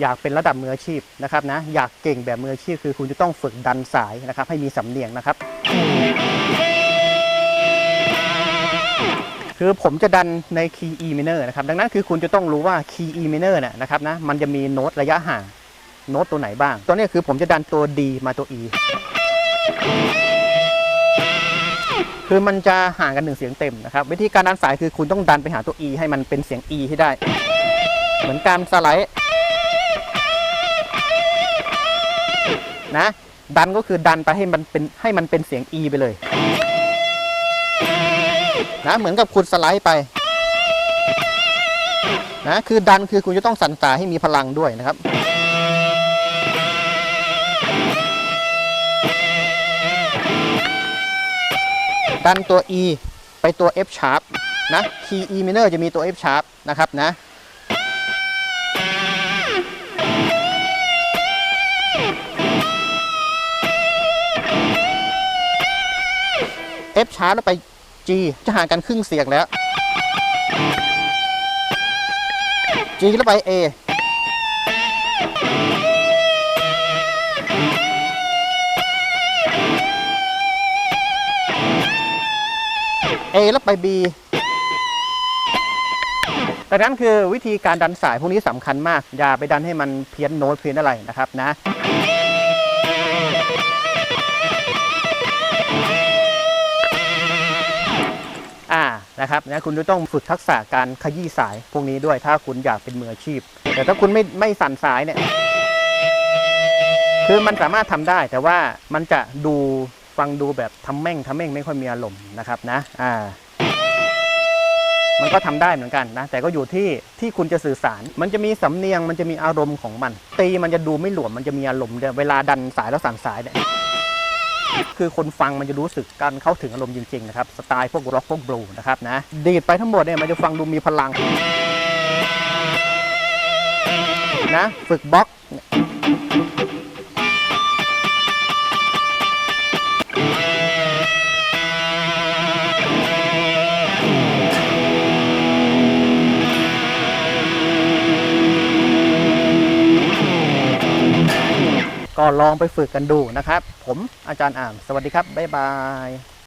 อยากเป็นระดับมืออาชีพนะครับนะอยากเก่งแบบมืออาชีพคือคุณจะต้องฝึกดันสายนะครับ ให้มีสำเนียงนะครับ คือผมจะดันในคีย์ E minor นะครับดังนั้นคือคุณจะต้องรู้ว่าคีย์ E minor เนี่ยนะครับนะมันจะมีโน้ตระยะห่างโน้ตตัวไหนบ้างตัวนี้คือผมจะดันตัว D มาตัว E คือมันจะห่างกันหนึ่งเสียงเต็มนะครับ วิธีการดันสายคือคุณต้องดันไปหาตัว E ให้มันเป็นเสียง E ให้ได้ เหมือนการสไลด์ นะ ดันก็คือดันไปให้มันเป็นให้มันเป็นเสียง E ไปเลย นะเหมือนกับคุณสไลด์ไปนะคือดันคือคุณจะต้องสั่นสาให้มีพลังด้วยนะครับ ดันตัว E ไปตัว F sharp นะคีย์ E minor จะมีตัว F sharp นะครับนะ F sharp แล้วไป G จะห่างกันครึ่งเสียงแล้ว G แล้วไป A A แล้วไป B ดังนั้นคือวิธีการดันสายพวกนี้สำคัญมาก อย่าไปดันให้มันเพี้ยนโน้ตเพี้ยนอะไรนะครับนะ นะครับนะคุณจะต้องฝึกทักษะการขยี้สายพวกนี้ด้วยถ้าคุณอยากเป็นมืออาชีพ แต่ถ้าคุณไม่ไม่สั่นสายเนี่ยคือมันสามารถทำได้แต่ว่ามันจะดูฟังดูแบบทำแม่งทำแม่งไม่ค่อยมีอารมณ์นะครับนะอ่ามันก็ทำได้เหมือนกันนะแต่ก็อยู่ที่ที่คุณจะสื่อสาร มันจะมีสำเนียงมันจะมีอารมณ์ของมัน ตีมันจะดูไม่หลวมมันจะมีอารมณ์เวลาดันสายแล้วสั่นสายเนี่ย คือคนฟังมันจะรู้สึกการเข้าถึงอารมณ์จริงๆนะครับ สไตล์พวกร็อกพวกบลูนะครับนะ ดีดไปทั้งหมดเนี่ยมันจะฟังดูมีพลังนะ ฝึกบล็อก ก็ลองไปฝึกกันดูนะครับ ผมอาจารย์อ่ามสวัสดีครับ บ๊ายบาย